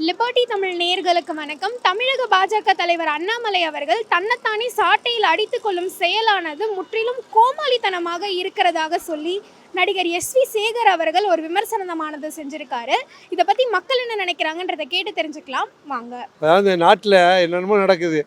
Liberty Tamil நேர்களுக்கு வணக்கம். தமிழக பாஜக தலைவர் அண்ணாமலை அவர்கள் தன்னைத்தானே சாட்டையில் அடித்து கொள்ளும் செயலானது முற்றிலும் கோமாளித்தனமாக இருக்கிறதாக சொல்லி நடிகர் எஸ் வி சேகர் அவர்கள் ஒரு விமர்சனமானது செஞ்சிருக்காரு. இதை பத்தி மக்கள் என்ன நினைக்கிறாங்கன்றதை கேட்டு தெரிஞ்சுக்கலாம். வாங்க. அதாவது நாட்டில் என்னென்னமோ நடக்குது.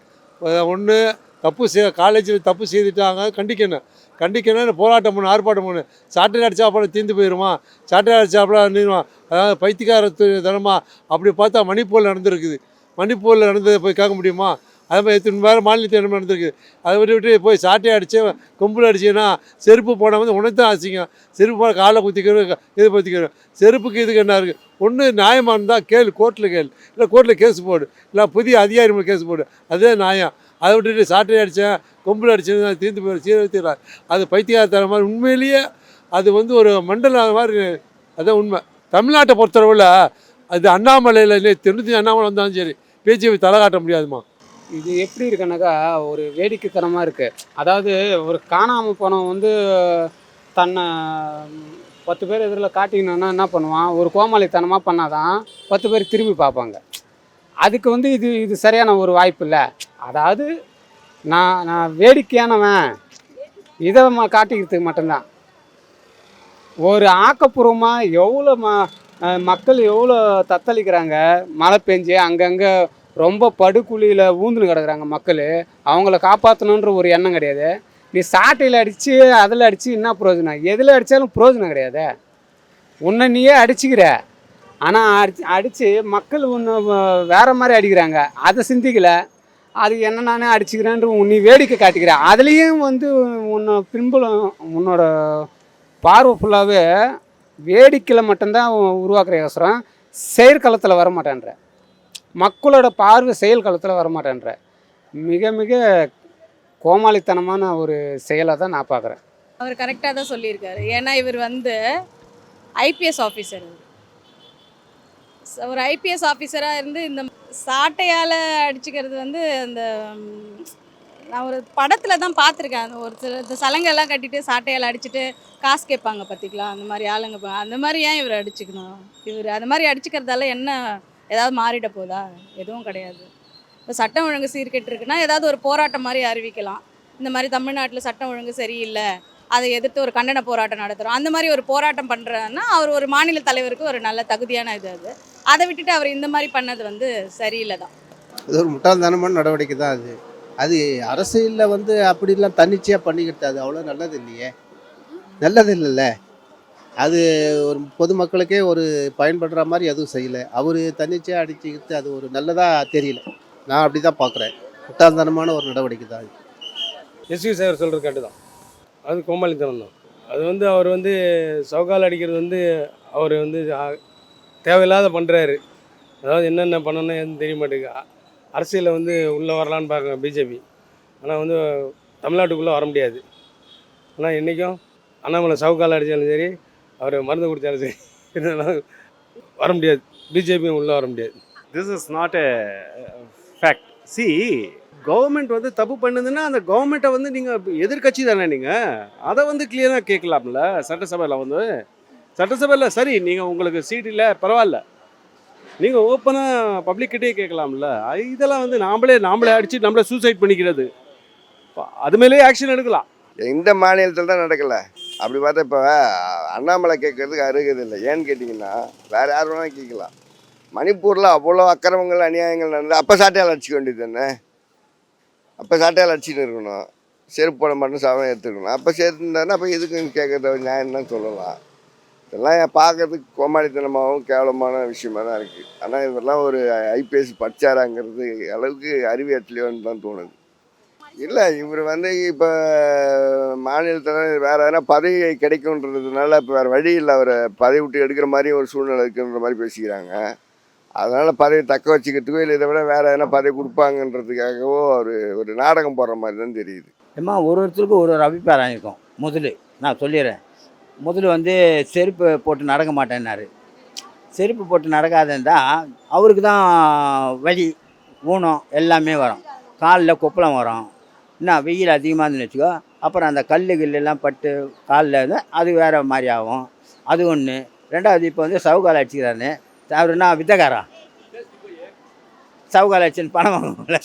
ஒன்று தப்பு செய் காலேஜில் தப்பு செய்துட்டாங்க கண்டிக்கணும். கண்டிக்கணும் போராட்டம் பண்ணு ஆர்ப்பாட்டம் பண்ணு. சாட்டர்டே அடிச்சா அப்புறம் தீர்ந்து போயிடுமா சாட்டர்டே அடிச்சா அப்புறம் நின்றுவான் அதாவது பைத்தியக்கார தனமா? அப்படி பார்த்தா மணிப்பூரில் நடந்திருக்குது. மணிப்பூரில் நடந்ததை போய் கேட்க முடியுமா? அது மாதிரி எத்தனை வேறு மாநிலத்தில் என்ன நடந்திருக்கு? அதை விட்டு விட்டு போய் சாட்டை அடித்து கும்பல் அடிச்சேன்னா செருப்பு போனால் வந்து உனக்கு தான் ஆசிங்க செருப்பு போனால் காலை குத்திக்கிறோம் இது பற்றிக்கிறோம் செருப்புக்கு இதுக்கு என்ன இருக்குது ஒன்று நியாயமாக இருந்தால் கேள் கோர்ட்டில் கேள். இல்லை கோர்ட்டில் கேஸ் போடு. இல்லை புதிய அதிகாரி கேஸ் போடு. அதே நியாயம். அதை விட்டுட்டு சாட்டை அடித்தேன் கொம்பில் அடிச்சேன் தீர்ந்து போய் சீரழித்தா அது பைத்தியகாரத்தன மாதிரி உண்மையிலேயே அது வந்து ஒரு மண்டல மாதிரி அதுதான் உண்மை. தமிழ்நாட்டை பொறுத்தளவில் அது அண்ணாமலையில் தொண்ணூற்றி அண்ணாமலை வந்தாலும் சரி பிஜேபி தலை காட்ட முடியாதுமா இது எப்படி இருக்குன்னாக்கா ஒரு வேடிக்கைத்தனமாக இருக்குது அதாவது ஒரு காணாமல் போனவன் வந்து தன்னை பத்து பேர் எதிரில் காட்டிக்கணும்னா என்ன பண்ணுவான்? ஒரு கோமாளித்தனமாக பண்ணாதான் பத்து பேர் திரும்பி பார்ப்பாங்க. அதுக்கு வந்து இது இது சரியான ஒரு வாய்ப்பு இல்லை. அதாவது நான் நான் வேடிக்கையானவன். இதை காட்டிக்கிறதுக்கு மட்டும்தான். ஒரு ஆக்கப்பூர்வமாக எவ்வளோ ம மக்கள் எவ்வளோ தத்தளிக்கிறாங்க மழை பெஞ்சு அங்கங்கே ரொம்ப படுகுழியில் ஊந்துன்னு கிடக்குறாங்க மக்கள். அவங்கள காப்பாற்றணுன்ற ஒரு எண்ணம் கிடையாது. நீ சாட்டையில் அடித்து அதில் அடித்து என்ன பிரயோஜனம் எதில் அடித்தாலும் பிரயோஜனம் கிடையாது. உன்னை நீயே அடிச்சுக்கிற. ஆனால் அடிச்சு அடித்து மக்கள் ஒன்று வேறு மாதிரி அடிக்கிறாங்க. அதை சிந்திக்கலை. அது என்ன நானே அடிச்சுக்கிறேன்ற உன்னை நீ வேடிக்கை காட்டிக்கிறேன். அதுலேயும் வந்து உன்னை பின்புலம் உன்னோட பார்வை ஃபுல்லாகவே வேடிக்கையில் மட்டும்தான் உருவாக்குற யோசரம் செயற்களத்தில் வரமாட்டேன்ற மக்களோட பார்வை செயல் களத்தில் வர மிக மிக கோமாளித்தனமான ஒரு செயலை தான் நான் பார்க்குறேன் அவர் கரெக்டாக தான் சொல்லியிருக்காரு. ஏன்னா இவர் வந்து ஐபிஎஸ் ஆஃபீஸர் ஒரு ஐபிஎஸ் ஆஃபீஸராக இருந்து இந்த சாட்டையால் அடிச்சுக்கிறது வந்து அந்த நான் ஒரு படத்தில் தான் பார்த்துருக்கேன் அந்த ஒரு சில இந்த சலங்கெல்லாம் கட்டிட்டு சாட்டையால் அடிச்சுட்டு காசு கேட்பாங்க பார்த்திக்கலாம் அந்த மாதிரி ஆளுங்க அந்த மாதிரி ஏன் இவர் அடிச்சுக்கணும்? இவர் அந்த மாதிரி அடிச்சுக்கிறதால என்ன ஏதாவது மாறிட போதா? எதுவும் கிடையாது. இப்போ சட்டம் ஒழுங்கு சீர்கெட்டுருக்குன்னா ஏதாவது ஒரு போராட்டம் மாதிரி அறிவிக்கலாம். இந்த மாதிரி தமிழ்நாட்டில் சட்டம் ஒழுங்கு சரியில்லை. அதை எதிர்த்து ஒரு கண்டன போராட்டம் நடத்துகிறோம் அந்த மாதிரி ஒரு போராட்டம் பண்ணுறதுன்னா அவர் ஒரு மாநில தலைவருக்கு ஒரு நல்ல தகுதியான இது அது. அதை விட்டுட்டு அவர் இந்த மாதிரி பண்ணது வந்து சரியில்லை தான் இது ஒரு முட்டாள்தனமான நடவடிக்கை தான் அது. அது அரசியலில் வந்து அப்படிலாம் தன்னிச்சையாக பண்ணிக்கிட்டு அது அவ்வளோ நல்லது இல்லையே. நல்லது இல்லைல்ல. அது ஒரு பொதுமக்களுக்கே ஒரு பயன்படுற மாதிரி எதுவும் செய்யலை. அவர் தன்னிச்சையாக அடிச்சுக்கிட்டு அது ஒரு நல்லதாக தெரியல. நான் அப்படி தான் பார்க்குறேன் முட்டாள்தனமான ஒரு நடவடிக்கை தான் எஸ்வி சார் சொல்கிறது கரெக்டு தான். அது கோமாளித்தனம் தான். அது வந்து அவர் வந்து சவுக்கால் அடிக்கிறது வந்து அவர் வந்து தேவையில்லாத பண்ணுறாரு அதாவது என்னென்ன பண்ணணும் எதுவும் தெரிய மாட்டேங்குது. அரசியலில் வந்து உள்ளே வரலான்னு பார்க்குறேன் பிஜேபி ஆனால் வந்து தமிழ்நாட்டுக்குள்ளே வர முடியாது. ஆனால் இன்றைக்கும் அண்ணாமலை சவுக்கால் அடித்தாலும் சரி அவர் மருந்து குடித்தாலும் சரி இருந்தாலும் வர முடியாது. பிஜேபியும் உள்ளே வர முடியாது. This is not a fact C government வந்து தப்பு பண்ணுதுன்னா அந்த கவர்மெண்ட்டை வந்து நீங்கள் எதிர்க்கட்சி தானே நீங்கள் அதை வந்து கிளியராக கேட்கலாம்ல சட்டசபையில் வந்து. சட்டசபையில் சரி நீங்கள் உங்களுக்கு சீட் இல்லை பரவாயில்ல. நீங்கள் ஓப்பனாக பப்ளிக்கிட்டே கேட்கலாம்ல. இதெல்லாம் வந்து நாமளே நாமளே அடித்து நம்மளே சூசைட் பண்ணிக்கிறது. அது மேலேயே ஆக்ஷன் எடுக்கலாம். இந்த மாநிலத்தில் தான் நடக்கலை. அப்படி பார்த்தா இப்போ அண்ணாமலை கேட்கறதுக்கு அருகது இல்லை. ஏன்னு கேட்டிங்கன்னா வேறு யார் வேணாலும் கேட்கலாம். மணிப்பூரில் அவ்வளோ அக்கிரமங்கள் அநியாயங்கள் நடந்தது அப்போ சாட்டையால் அடிச்சுக்க வேண்டியது தானே? அப்போ சாட்டையால் அடிச்சுட்டு இருக்கணும். செருப்பு போட மட்டும் சாதம் எடுத்துக்கணும். அப்போ சேர்த்துருந்தாருன்னா அப்போ எதுக்கு கேட்குறது? நியாயம் தான் சொல்லலாம். இதெல்லாம் பார்க்கறதுக்கு கோமாளித்தனமாகவும் கேவலமான விஷயமா தான் இருக்குது ஆனால் இதெல்லாம் ஒரு ஐபிஎஸ் படிச்சாராங்கிறது அளவுக்கு அறிவியட்லையோன்னு தான் தோணுது. இல்லை இவர் வந்து இப்போ மாநிலத்தில் வேறு எதனா பதவி கிடைக்குன்றதுனால இப்போ வேறு வழி இல்லை. அவரை பதவி விட்டு எடுக்கிற மாதிரி ஒரு சூழ்நிலை இருக்குன்ற மாதிரி பேசிக்கிறாங்க. அதனால் பதவி தக்க வச்சுக்கிறதுக்கோ இல்லை இதை விட வேறு எதனா பதவி கொடுப்பாங்கன்றதுக்காகவோ அவர் ஒரு நாடகம் போடுற மாதிரி தான் தெரியுது. ஏம்மா ஒரு ஒருத்தருக்கும் ஒரு ஒரு அபிப்பிராயம் இருக்கும். முதல்ல நான் சொல்லிடுறேன் முதல்ல வந்து செருப்பு போட்டு நடக்க மாட்டேன்னாரு. செருப்பு போட்டு நடக்காதேன்டா அவருக்கு தான் வலி ஊனம் எல்லாமே வரும். காலில் கொப்பளம் வரும். என்ன வெயில் அதிகமாக இருந்துன்னு வச்சுக்கோ அப்புறம் அந்த கல் கில்லெல்லாம் பட்டு காலில் இருந்தால் அது வேறு மாதிரி ஆகும். அது ஒன்று ரெண்டாவது இப்போ வந்து சவுகால் அடிச்சுக்கிறாரு அவர் என்ன வித்தகாரா சவுகால் அடிச்சுன்னு பணம் வாங்குவோம்ல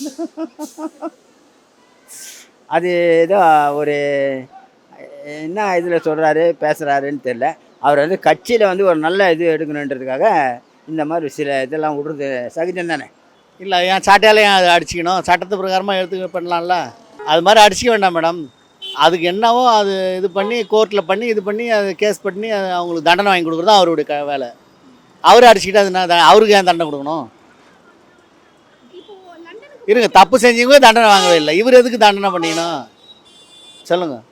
அது ஏதோ ஒரு என்ன இதில் சொல்கிறாரு பேசுகிறாருன்னு தெரில அவர் வந்து கட்சியில் வந்து ஒரு நல்ல இது எடுக்கணுன்றதுக்காக இந்த மாதிரி சில இதெல்லாம் விடுறது சகஜம் தானே? இல்லை ஏன் சாட்டையால் ஏன் அதை அடிச்சுக்கணும்? சட்டத்து பிரகாரமாக எடுத்து பண்ணலாம்ல? அது மாதிரி அடிச்சிக்க வேண்டாம் மேடம். அதுக்கு என்னவோ அது இது பண்ணி கோர்ட்டில் பண்ணி இது பண்ணி அது கேஸ் பண்ணி அது அவங்களுக்கு தண்டனை வாங்கி கொடுக்குறது தான் அவருடைய க வேலை. அவர் அடிச்சுக்கிட்டு அது என்ன அவருக்கு ஏன் தண்டனை கொடுக்கணும்? இருங்க தப்பு செஞ்சவங்க தண்டனை வாங்கவே இல்லை. இவர் எதுக்கு தண்டனை பண்ணிக்கணும்? சொல்லுங்கள்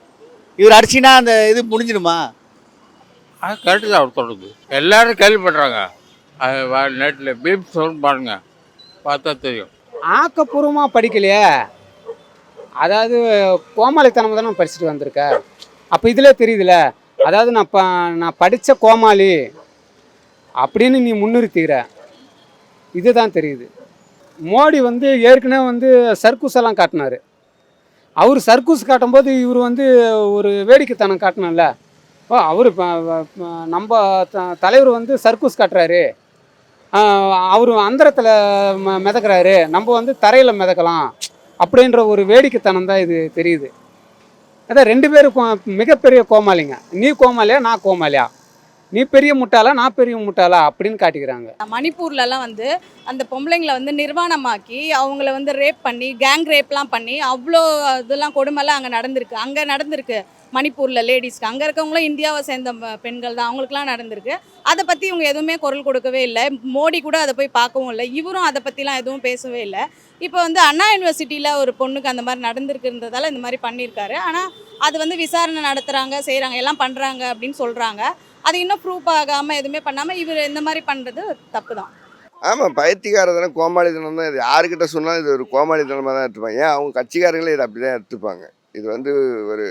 இவர் அடிச்சினா அந்த இது முடிஞ்சிடுமா? அது கரெக்டு தான் அவர் சொல்கிறது எல்லாரும் கேள்விப்படுறாங்க. அது நெட்டில் பீப் சொல்ல பாருங்க. பார்த்தா தெரியும். ஆக்கப்பூர்வமாக படிக்கலையே. அதாவது கோமாளித்தனம் தானே படிச்சுட்டு வந்திருக்க? அப்போ இதில் தெரியுதுல. அதாவது நான் ப நான் படித்த கோமாளி அப்படின்னு நீ முன்னிறுத்திக்கிற. இதுதான் தெரியுது. மோடி வந்து ஏற்கனவே வந்து சர்க்கூஸ் எல்லாம் காட்டினார். அவர் சர்க்கூஸ் காட்டும்போது இவர் வந்து ஒரு வேடிக்கைத்தனம் காட்டணும்ல ஓ அவர் நம்ம த- தலைவர் வந்து சர்க்கூஸ் காட்டுறாரு. அவர் அந்தரத்தில் ம மிதக்கிறாரு. நம்ம வந்து தரையில் மிதக்கலாம். அப்படின்ற ஒரு வேடிக்கைத்தனம் தான் இது தெரியுது. அதான் ரெண்டு பேரும் கோ- மிகப்பெரிய கோமாளிங்க. நீ கோமாளியா நான் கோமாளியா? நீ பெரிய முட்டாளா நான் பெரிய முட்டாளா அப்படின்னு காட்டிக்கிறாங்க. மணிப்பூர்லலாம் வந்து அந்த பொம்பளைங்களை வந்து நிர்வாணமாக்கி அவங்கள வந்து ரேப் பண்ணி கேங் ரேப்லாம் பண்ணி அவ்வளோ இதெல்லாம் கொடுமைலாம் அங்கே நடந்திருக்கு. அங்கே நடந்திருக்கு மணிப்பூரில் லேடிஸ்க்கு அங்கே இருக்கவங்களும் இந்தியாவை சேர்ந்த பெண்கள் தான். அவங்களுக்குலாம் நடந்திருக்கு. அதை பற்றி இவங்க எதுவுமே குரல் கொடுக்கவே இல்லை. மோடி கூட அதை போய் பார்க்கவும் இல்லை. இவரும் அதை பற்றிலாம் எதுவும் பேசவே இல்லை. இப்போ வந்து அண்ணா யூனிவர்சிட்டியில் ஒரு பொண்ணுக்கு அந்த மாதிரி நடந்திருக்குன்றதால இந்த மாதிரி பண்ணியிருக்காரு. ஆனால் அது வந்து விசாரணை நடத்துகிறாங்க செய்கிறாங்க எல்லாம் பண்ணுறாங்க அப்படின்னு சொல்கிறாங்க அது இன்னும் ப்ரூஃப் ஆகாமல் எதுவுமே பண்ணாமல் இவர் இந்த மாதிரி பண்ணுறது தப்பு தான் ஆமாம் பைத்தியக்காரத்தனம் கோமாளித்தனம் தான் இது. யாருக்கிட்ட சொன்னாலும் இது ஒரு கோமாளித்தனமாக தான் எடுத்துப்பாங்க. ஏன் அவங்க கட்சிக்காரங்களே இதை அப்படி தான் எடுத்துப்பாங்க. இது வந்து ஒரு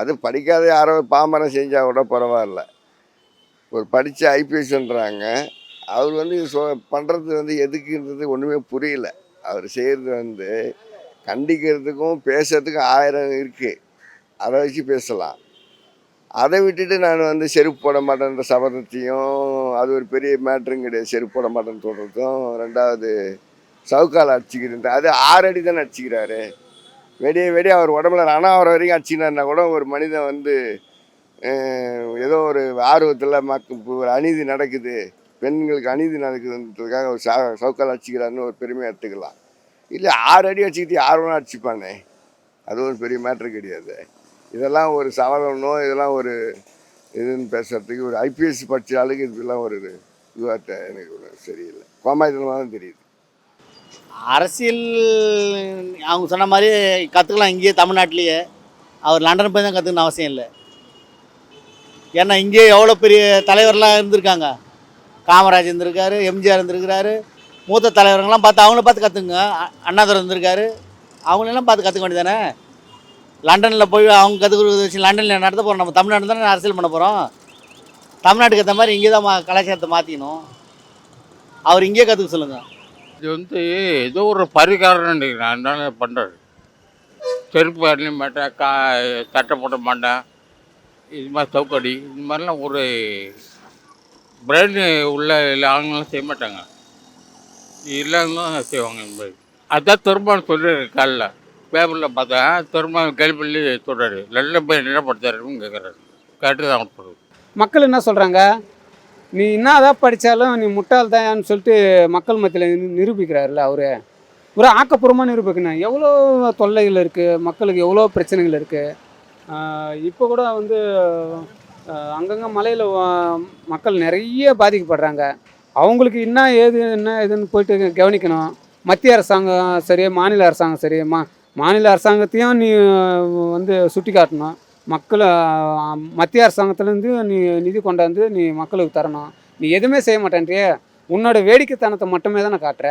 அது படிக்காத யாரோ பாமரம் செஞ்சால் கூட பரவாயில்ல. ஒரு படித்த ஐபிஎஸ்ன்றாங்க. அவர் வந்து சொ பண்ணுறது வந்து எதுக்குன்றது ஒன்றுமே புரியல. அவர் செய்கிறது வந்து கண்டிக்கிறதுக்கும் பேசுறதுக்கும் ஆயிரம் இருக்குது அதை வச்சு பேசலாம். அதை விட்டுட்டு நான் வந்து செருப்பு போட மாட்டேன்ற சபதத்தையும் அது ஒரு பெரிய மேட்ரும் கிடையாது. செருப்பு போட மாட்டேன்னு சொல்கிறதும் ரெண்டாவது சவுக்கால் அடிச்சுக்கிறது அது ஆறு அடி தானே அடிச்சுக்கிறாரு. வெடிய வெடிய அவர் உடம்புல ரணாவரம் வரைக்கும் அடிச்சுக்கிறாருனா கூட ஒரு மனிதன் வந்து ஏதோ ஒரு ஆர்வத்தில் மக்கு ஒரு அநீதி நடக்குது. பெண்களுக்கு அநீதி நடக்குதுன்றதுக்காக ஒரு சா சவுக்கால் அடிச்சுக்கிறாருன்னு ஒரு பெருமையாக எடுத்துக்கலாம். இல்லை ஆறு அடி அடிச்சுக்கிட்டு யார் அடிச்சுப்பானே. அது ஒரு பெரிய மேட்ரு கிடையாது. இதெல்லாம் ஒரு சவரனோ இதெல்லாம் ஒரு இதுன்னு பேசுகிறதுக்கு ஒரு ஐபிஎஸ் படித்த ஆளுக்கு இதெல்லாம் ஒரு இதுவாக எனக்கு ஒரு சரியில்லை. கோமாயத்தனமாக தான் தெரியுது. அரசியல் அவங்க சொன்ன மாதிரி கற்றுக்கலாம் இங்கேயே தமிழ்நாட்டிலேயே. அவர் லண்டன் போய் தான் கற்றுக்கணும் அவசியம் இல்லை. ஏன்னா இங்கேயே எவ்வளோ பெரிய தலைவர்லாம் இருந்திருக்காங்க. காமராஜ் இருந்திருக்காரு எம்ஜிஆர் இருந்திருக்கிறாரு. மூத்த தலைவர்கள்லாம் பார்த்து அவங்கள பார்த்து கற்றுங்க அண்ணாதுரை இருந்திருக்காரு. அவங்களெல்லாம் பார்த்து கற்றுக்க வேண்டியதானே லண்டனில் போய் அவங்க கற்றுக்கிறது வச்சு லண்டனில் நடத்த போகிறோம் நம்ம தமிழ்நாடு தானே அரசியல் பண்ண போகிறோம் தமிழ்நாட்டுக்கு ஏற்ற மாதிரி இங்கே தான் மா கலாச்சாரத்தை மாற்றிக்கணும் அவர் இங்கேயே கற்றுக்க சொல்லுங்கள் இது வந்து ஏதோ ஒரு பரிகாரம் நினைக்கிறேன் அதனால பண்ணுறாரு செருப்பு அணிய மாட்டேன் கா சட்டை போட மாட்டேன். இது மாதிரி சவுக்கடி இது மாதிரிலாம் ஒரு பிரெயின் உள்ள இல்லை செய்ய மாட்டாங்க. இல்லாதவங்களும் செய்வாங்க இந்த மாதிரி. திரும்ப சொல்லிடுறாரு காலைல. பேப்பரில் பார்த்தா திரும்ப கேள்வி சொல்கிறாரு நல்ல போய் என்ன கேட்குறாரு கேட்டு தான் சொல்கிறது மக்கள் என்ன சொல்கிறாங்க நீ என்னதான் படித்தாலும் நீ முட்டாள் தான்னு சொல்லிட்டு மக்கள் மத்தியில் நிரூபிக்கிறாருல்ல அவரு. ஒரு ஆக்கப்பூர்வமாக நிரூபிக்கணும். எவ்வளோ தொல்லைகள் இருக்குது மக்களுக்கு எவ்வளோ பிரச்சனைகள் இருக்குது இப்போ கூட வந்து அங்கங்கே மலையில் மக்கள் நிறைய பாதிக்கப்படுறாங்க. அவங்களுக்கு என்ன ஏது என்ன ஏதுன்னு போயிட்டு கவனிக்கணும். மத்திய அரசாங்கம் சரி மாநில அரசாங்கம் சரி மா மாநில அரசாங்கத்தையும் நீ வந்து சுட்டி காட்டணும். மக்களை மத்திய அரசாங்கத்துலேருந்து நீ நிதி கொண்டாந்து நீ மக்களுக்கு தரணும். நீ எதுவுமே செய்ய மாட்டேன்றியே. உன்னோட வேடிக்கைத்தனத்தை மட்டுமே தானே காட்டுற